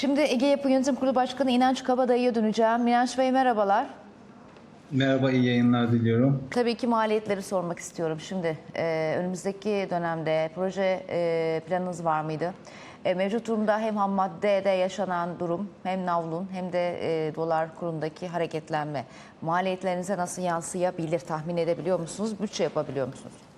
Şimdi Ege Yapı Yönetim Kurulu Başkanı İnanç Kabadayı'ya döneceğim. İnanç Bey merhabalar. Merhaba, iyi yayınlar diliyorum. Tabii ki maliyetleri sormak istiyorum. Şimdi e, önümüzdeki dönemde proje e, planınız var mıydı? E, mevcut durumda hem ham maddede yaşanan durum hem navlun hem de e, dolar kurundaki hareketlenme maliyetlerinize nasıl yansıyabilir tahmin edebiliyor musunuz? Bütçe yapabiliyor musunuz?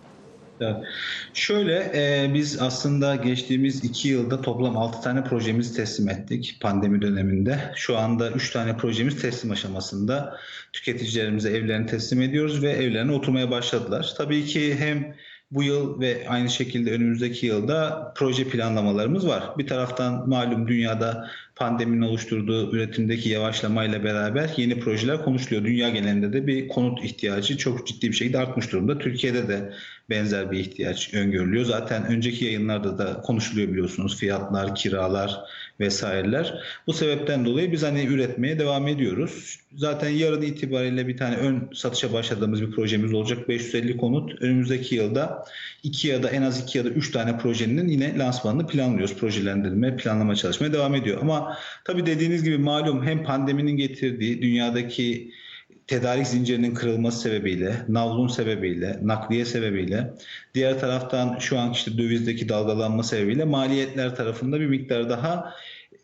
Şöyle, e, biz aslında geçtiğimiz iki yılda toplam 6 tane projemizi teslim ettik pandemi döneminde. Şu anda 3 tane projemiz teslim aşamasında. Tüketicilerimize evlerini teslim ediyoruz ve evlerine oturmaya başladılar. Tabii ki hem bu yıl ve aynı şekilde önümüzdeki yılda proje planlamalarımız var. Bir taraftan malum dünyada pandeminin oluşturduğu üretimdeki yavaşlamayla beraber yeni projeler konuşuluyor. Dünya genelinde de bir konut ihtiyacı çok ciddi bir şekilde artmış durumda. Türkiye'de de benzer bir ihtiyaç öngörülüyor. Zaten önceki yayınlarda da konuşuluyor biliyorsunuz fiyatlar, kiralar vesaireler. Bu sebepten dolayı biz hani üretmeye devam ediyoruz. Zaten yarın itibariyle bir tane ön satışa başladığımız bir projemiz olacak. 550 konut. Önümüzdeki yılda iki ya da en az iki ya da üç tane projenin yine lansmanını planlıyoruz. Projelendirme, planlama çalışmaya devam ediyor. Ama tabii dediğiniz gibi malum hem pandeminin getirdiği dünyadaki tedarik zincirinin kırılması sebebiyle, navlun sebebiyle, nakliye sebebiyle, diğer taraftan şu an işte dövizdeki dalgalanma sebebiyle maliyetler tarafında bir miktar daha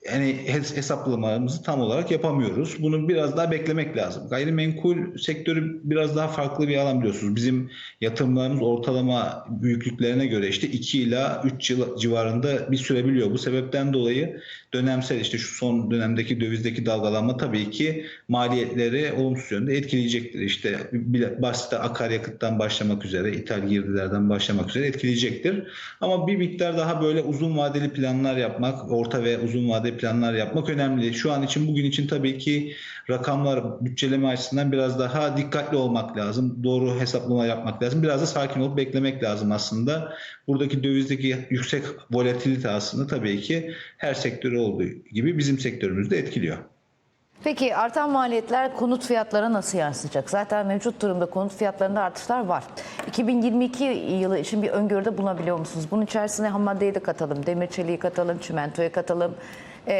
yani hes- hesaplamalarımızı tam olarak yapamıyoruz. Bunu biraz daha beklemek lazım. Gayrimenkul sektörü biraz daha farklı bir alan biliyorsunuz. Bizim yatırımlarımız ortalama büyüklüklerine göre işte 2 ila 3 yıl civarında bir sürebiliyor. Bu sebepten dolayı dönemsel işte şu son dönemdeki dövizdeki dalgalanma tabii ki maliyetleri olumsuz yönde etkileyecektir. İşte başta akaryakıttan başlamak üzere, ithal girdilerden başlamak üzere etkileyecektir. Ama bir miktar daha böyle uzun vadeli planlar yapmak, orta ve uzun vadeli planlar yapmak önemli. Şu an için bugün için tabii ki rakamlar bütçeleme açısından biraz daha dikkatli olmak lazım. Doğru hesaplama yapmak lazım. Biraz da sakin olup beklemek lazım aslında. Buradaki dövizdeki yüksek volatilite aslında tabii ki her sektörü olduğu gibi bizim sektörümüzü de etkiliyor. Peki artan maliyetler konut fiyatlarına nasıl yansıyacak? Zaten mevcut durumda konut fiyatlarında artışlar var. 2022 yılı için bir öngörüde bulunabiliyor musunuz? Bunun içerisine ham maddeyi de katalım, demir çeliği katalım, çimentoyu katalım. Ee,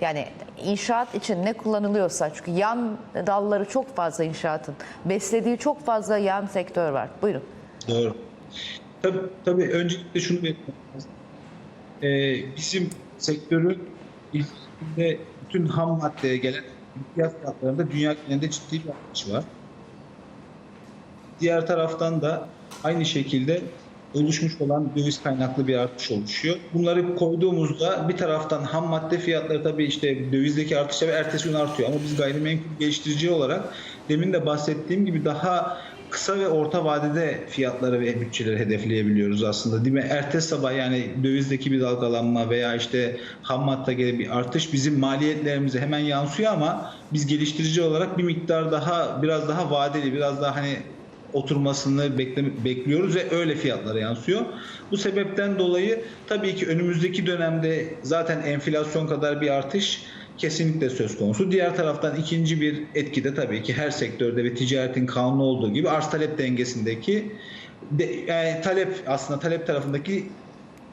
yani inşaat için ne kullanılıyorsa çünkü yan dalları çok fazla inşaatın. Beslediği çok fazla yan sektör var. Buyurun. Doğru. Tabii, tabii öncelikle şunu belirtmek lazım. Ee, bizim sektörün ilkinde bütün ham maddeye gelen fiyat fiyatlarında dünya genelinde ciddi bir artış var. Diğer taraftan da aynı şekilde oluşmuş olan döviz kaynaklı bir artış oluşuyor. Bunları koyduğumuzda bir taraftan ham madde fiyatları tabii işte dövizdeki artışa ve ertesi gün artıyor. Ama biz gayrimenkul geliştirici olarak demin de bahsettiğim gibi daha kısa ve orta vadede fiyatları ve bütçeleri hedefleyebiliyoruz aslında değil mi? Ertesi sabah yani dövizdeki bir dalgalanma veya işte ham madde gibi bir artış bizim maliyetlerimize hemen yansıyor ama biz geliştirici olarak bir miktar daha biraz daha vadeli biraz daha hani oturmasını bekle, bekliyoruz ve öyle fiyatlara yansıyor. Bu sebepten dolayı tabii ki önümüzdeki dönemde zaten enflasyon kadar bir artış kesinlikle söz konusu. Diğer taraftan ikinci bir etki de tabii ki her sektörde ve ticaretin kanunu olduğu gibi arz talep dengesindeki de, yani talep aslında talep tarafındaki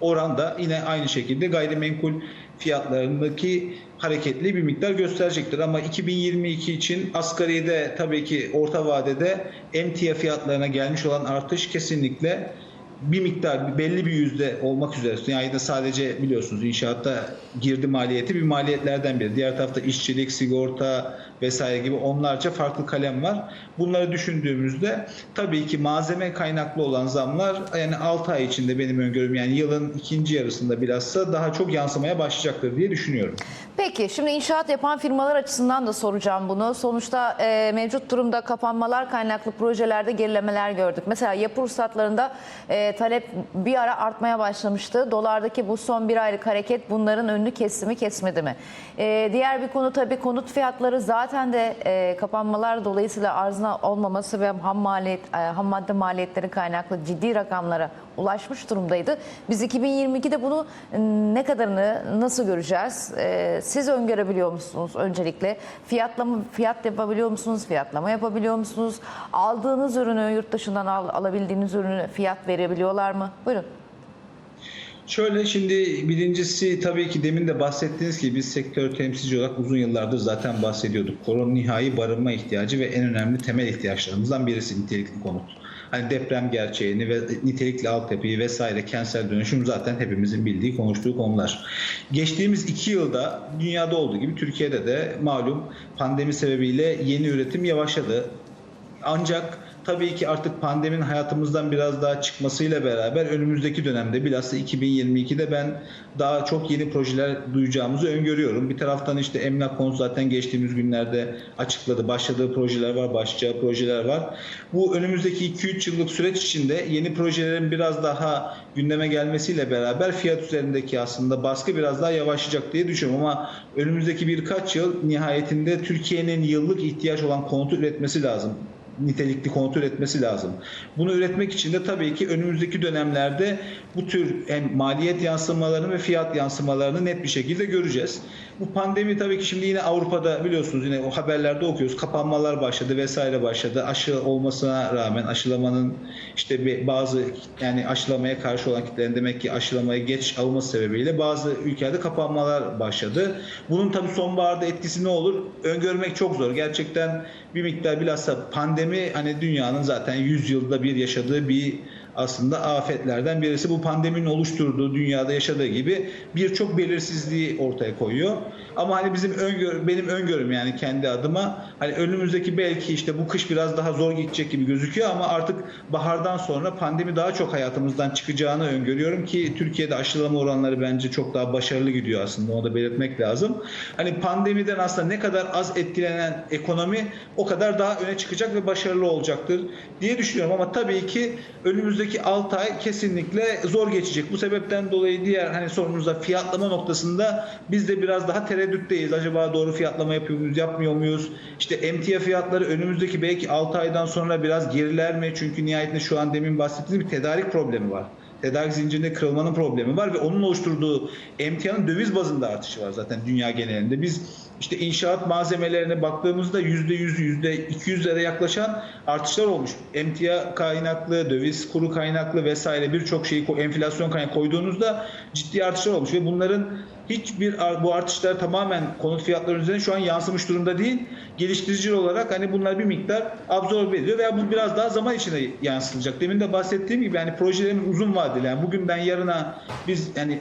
oran da yine aynı şekilde gayrimenkul fiyatlarındaki hareketli bir miktar gösterecektir. Ama 2022 için asgaride tabii ki orta vadede emtia fiyatlarına gelmiş olan artış kesinlikle bir miktar belli bir yüzde olmak üzere. Yani de sadece biliyorsunuz inşaatta girdi maliyeti bir maliyetlerden biri. Diğer tarafta işçilik, sigorta vesaire gibi onlarca farklı kalem var. Bunları düşündüğümüzde tabii ki malzeme kaynaklı olan zamlar yani 6 ay içinde benim öngörüm yani yılın ikinci yarısında bilhassa daha çok yansımaya başlayacaktır diye düşünüyorum. Peki şimdi inşaat yapan firmalar açısından da soracağım bunu. Sonuçta e, mevcut durumda kapanmalar kaynaklı projelerde gerilemeler gördük. Mesela yapı ruhsatlarında e, talep bir ara artmaya başlamıştı. Dolardaki bu son bir aylık hareket bunların önünü kesti mi kesmedi mi? E, diğer bir konu tabii konut fiyatları zaten de e, kapanmalar dolayısıyla arzına olmaması ve ham, maliyet, e, ham madde maliyetleri kaynaklı ciddi rakamlara ulaşmış durumdaydı. Biz 2022'de bunu ne kadarını nasıl göreceğiz? Ee, siz öngörebiliyor musunuz öncelikle? Fiyatlama fiyat yapabiliyor musunuz? Fiyatlama yapabiliyor musunuz? Aldığınız ürünü yurt dışından al, alabildiğiniz ürünü fiyat verebiliyorlar mı? Buyurun. Şöyle şimdi birincisi tabii ki demin de bahsettiğiniz gibi biz sektör temsilci olarak uzun yıllardır zaten bahsediyorduk. Korona nihai barınma ihtiyacı ve en önemli temel ihtiyaçlarımızdan birisi nitelikli konut. Hani deprem gerçeğini ve nitelikli altyapıyı vesaire kentsel dönüşüm zaten hepimizin bildiği, konuştuğu konular. Geçtiğimiz iki yılda dünyada olduğu gibi Türkiye'de de malum pandemi sebebiyle yeni üretim yavaşladı. Ancak tabii ki artık pandeminin hayatımızdan biraz daha çıkmasıyla beraber önümüzdeki dönemde bilhassa 2022'de ben daha çok yeni projeler duyacağımızı öngörüyorum. Bir taraftan işte emlak konusu zaten geçtiğimiz günlerde açıkladı. Başladığı projeler var, başlayacağı projeler var. Bu önümüzdeki 2-3 yıllık süreç içinde yeni projelerin biraz daha gündeme gelmesiyle beraber fiyat üzerindeki aslında baskı biraz daha yavaşlayacak diye düşünüyorum ama önümüzdeki birkaç yıl nihayetinde Türkiye'nin yıllık ihtiyaç olan konutu üretmesi lazım nitelikli konut üretmesi lazım. Bunu üretmek için de tabii ki önümüzdeki dönemlerde bu tür hem maliyet yansımalarını ve fiyat yansımalarını net bir şekilde göreceğiz. Bu pandemi tabii ki şimdi yine Avrupa'da biliyorsunuz yine o haberlerde okuyoruz. Kapanmalar başladı vesaire başladı. Aşı olmasına rağmen aşılamanın işte bazı yani aşılamaya karşı olan kitlerin demek ki aşılamayı geç alması sebebiyle bazı ülkelerde kapanmalar başladı. Bunun tabii sonbaharda etkisi ne olur? Öngörmek çok zor. Gerçekten bir miktar bilhassa pandemi hani dünyanın zaten 100 yılda bir yaşadığı bir aslında afetlerden birisi. Bu pandeminin oluşturduğu dünyada yaşadığı gibi birçok belirsizliği ortaya koyuyor. Ama hani bizim öngör, benim öngörüm yani kendi adıma hani önümüzdeki belki işte bu kış biraz daha zor gidecek gibi gözüküyor ama artık bahardan sonra pandemi daha çok hayatımızdan çıkacağını öngörüyorum ki Türkiye'de aşılama oranları bence çok daha başarılı gidiyor aslında onu da belirtmek lazım. Hani pandemiden aslında ne kadar az etkilenen ekonomi o kadar daha öne çıkacak ve başarılı olacaktır diye düşünüyorum ama tabii ki önümüzdeki 6 ay kesinlikle zor geçecek. Bu sebepten dolayı diğer hani sorunuzda fiyatlama noktasında biz de biraz daha tereddütteyiz. Acaba doğru fiyatlama yapıyor muyuz, yapmıyor muyuz? İşte emtia fiyatları önümüzdeki belki 6 aydan sonra biraz geriler mi? Çünkü nihayetinde şu an demin bahsettiğim bir tedarik problemi var. Tedarik zincirinde kırılmanın problemi var ve onun oluşturduğu emtianın döviz bazında artışı var zaten dünya genelinde. Biz işte inşaat malzemelerine baktığımızda %100, %200'lere yaklaşan artışlar olmuş. Emtia kaynaklı, döviz kuru kaynaklı vesaire birçok şeyi enflasyon kaynaklı koyduğunuzda ciddi artışlar olmuş ve bunların hiçbir bu artışlar tamamen konut fiyatları üzerine şu an yansımış durumda değil. Geliştirici olarak hani bunlar bir miktar absorbe ediyor veya bu biraz daha zaman içinde yansıtılacak. Demin de bahsettiğim gibi yani projelerin uzun vadeli yani bugünden yarına biz yani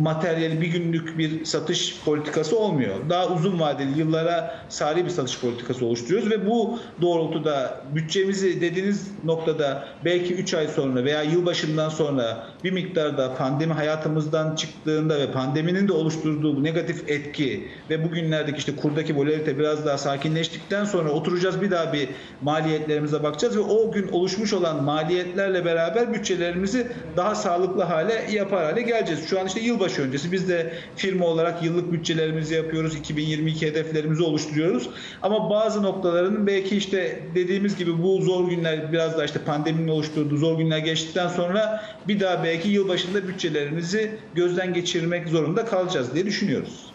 materyali bir günlük bir satış politikası olmuyor. Daha uzun vadeli yıllara sari bir satış politikası oluşturuyoruz ve bu doğrultuda bütçemizi dediğiniz noktada belki 3 ay sonra veya yılbaşından sonra bir miktarda pandemi hayatımızdan çıktığında ve pandeminin de oluşturduğu bu negatif etki ve bugünlerdeki işte kurdaki volatilite biraz daha sakinleştikten sonra oturacağız bir daha bir maliyetlerimize bakacağız ve o gün oluşmuş olan maliyetlerle beraber bütçelerimizi daha sağlıklı hale yapar hale geleceğiz. Şu an işte yılbaşı öncesi biz de firma olarak yıllık bütçelerimizi yapıyoruz. 2022 hedeflerimizi oluşturuyoruz. Ama bazı noktaların belki işte dediğimiz gibi bu zor günler biraz daha işte pandeminin oluşturduğu zor günler geçtikten sonra bir daha belki yılbaşında bütçelerimizi gözden geçirmek zorunda kalacağız diye düşünüyoruz.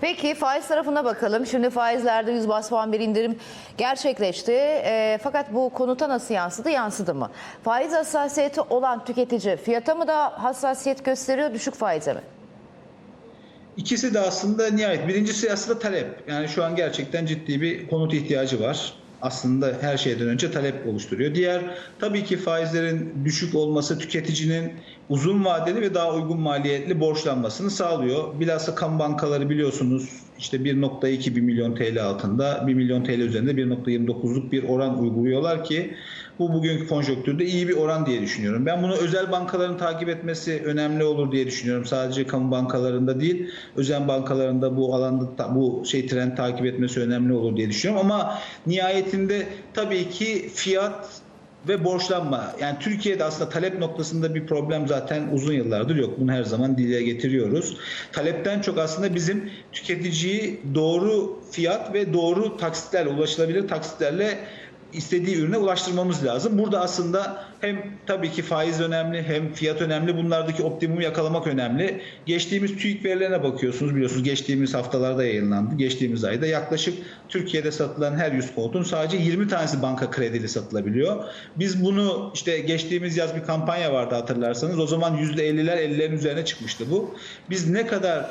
Peki faiz tarafına bakalım. Şimdi faizlerde 100 bas puan bir indirim gerçekleşti. E, fakat bu konuta nasıl yansıdı? Yansıdı mı? Faiz hassasiyeti olan tüketici fiyata mı da hassasiyet gösteriyor, düşük faize mi? İkisi de aslında nihayet. Birincisi aslında talep. Yani şu an gerçekten ciddi bir konut ihtiyacı var. Aslında her şeyden önce talep oluşturuyor. Diğer tabii ki faizlerin düşük olması tüketicinin uzun vadeli ve daha uygun maliyetli borçlanmasını sağlıyor. Bilhassa kamu bankaları biliyorsunuz işte 1.2 1 milyon TL altında 1 milyon TL üzerinde 1.29'luk bir oran uyguluyorlar ki bu bugünkü konjonktürde iyi bir oran diye düşünüyorum. Ben bunu özel bankaların takip etmesi önemli olur diye düşünüyorum. Sadece kamu bankalarında değil, özel bankalarında bu alanda bu şey trend takip etmesi önemli olur diye düşünüyorum. Ama nihayetinde tabii ki fiyat ve borçlanma. Yani Türkiye'de aslında talep noktasında bir problem zaten uzun yıllardır yok. Bunu her zaman dile getiriyoruz. Talepten çok aslında bizim tüketiciyi doğru fiyat ve doğru taksitlerle, ulaşılabilir taksitlerle istediği ürüne ulaştırmamız lazım. Burada aslında hem tabii ki faiz önemli hem fiyat önemli. Bunlardaki optimumu yakalamak önemli. Geçtiğimiz TÜİK verilerine bakıyorsunuz biliyorsunuz geçtiğimiz haftalarda yayınlandı. Geçtiğimiz ayda yaklaşık Türkiye'de satılan her 100 konutun sadece 20 tanesi banka kredili satılabiliyor. Biz bunu işte geçtiğimiz yaz bir kampanya vardı hatırlarsanız. O zaman %50'ler 50'lerin üzerine çıkmıştı bu. Biz ne kadar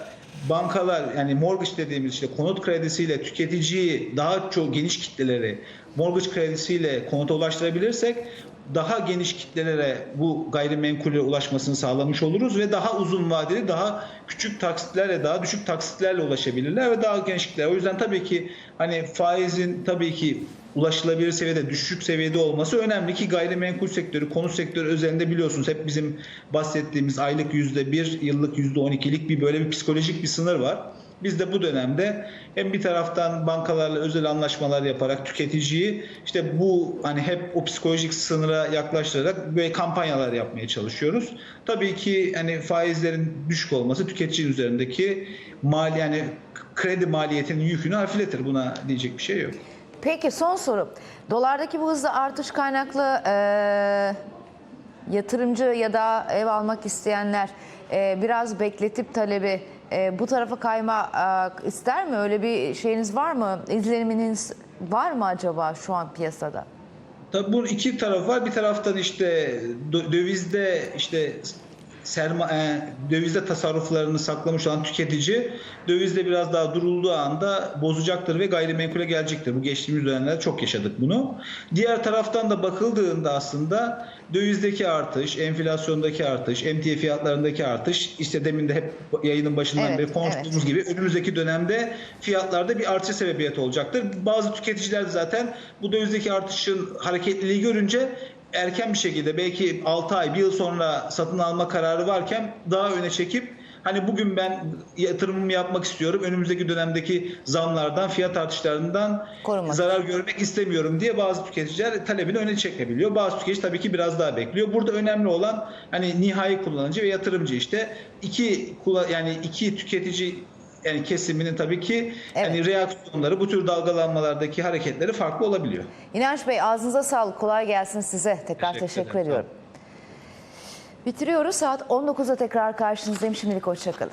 bankalar yani mortgage dediğimiz işte konut kredisiyle tüketiciyi daha çok geniş kitleleri mortgage kredisiyle konuta ulaştırabilirsek daha geniş kitlelere bu gayrimenkule ulaşmasını sağlamış oluruz ve daha uzun vadeli daha küçük taksitlerle daha düşük taksitlerle ulaşabilirler ve daha geniş kitleler. O yüzden tabii ki hani faizin tabii ki ulaşılabilir seviyede düşük seviyede olması önemli ki gayrimenkul sektörü, konut sektörü özelinde biliyorsunuz hep bizim bahsettiğimiz aylık yüzde bir, yıllık yüzde on ikilik bir böyle bir psikolojik bir sınır var. Biz de bu dönemde hem bir taraftan bankalarla özel anlaşmalar yaparak tüketiciyi işte bu hani hep o psikolojik sınıra yaklaştırarak böyle kampanyalar yapmaya çalışıyoruz. Tabii ki hani faizlerin düşük olması tüketicinin üzerindeki mal yani kredi maliyetinin yükünü hafifletir. Buna diyecek bir şey yok. Peki son soru. Dolardaki bu hızlı artış kaynaklı e, yatırımcı ya da ev almak isteyenler e, biraz bekletip talebi e, bu tarafa kayma e, ister mi? Öyle bir şeyiniz var mı? İzleniminiz var mı acaba şu an piyasada? Tabii bunun iki tarafı var. Bir taraftan işte dö- dövizde işte serma, e, dövizde tasarruflarını saklamış olan tüketici dövizde biraz daha durulduğu anda bozacaktır ve gayrimenkule gelecektir. Bu geçtiğimiz dönemlerde çok yaşadık bunu. Diğer taraftan da bakıldığında aslında dövizdeki artış, enflasyondaki artış, emtia fiyatlarındaki artış işte demin de hep yayının başından Evet, beri konuştuğumuz gibi önümüzdeki dönemde fiyatlarda bir artışa sebebiyet olacaktır. Bazı tüketiciler zaten bu dövizdeki artışın hareketliliği görünce erken bir şekilde belki 6 ay, 1 yıl sonra satın alma kararı varken daha öne çekip hani bugün ben yatırımımı yapmak istiyorum. Önümüzdeki dönemdeki zamlardan, fiyat artışlarından Korumak. zarar görmek istemiyorum diye bazı tüketiciler talebini öne çekebiliyor. Bazı tüketici tabii ki biraz daha bekliyor. Burada önemli olan hani nihai kullanıcı ve yatırımcı işte iki yani iki tüketici yani kesiminin tabii ki Evet. yani reaksiyonları bu tür dalgalanmalardaki hareketleri farklı olabiliyor. İnanç Bey ağzınıza sağlık. Kolay gelsin size. Tekrar Teşekkür teşekkür, ederim. ediyorum. Bitiriyoruz. Saat 19'da tekrar karşınızdayım. Şimdilik hoşçakalın.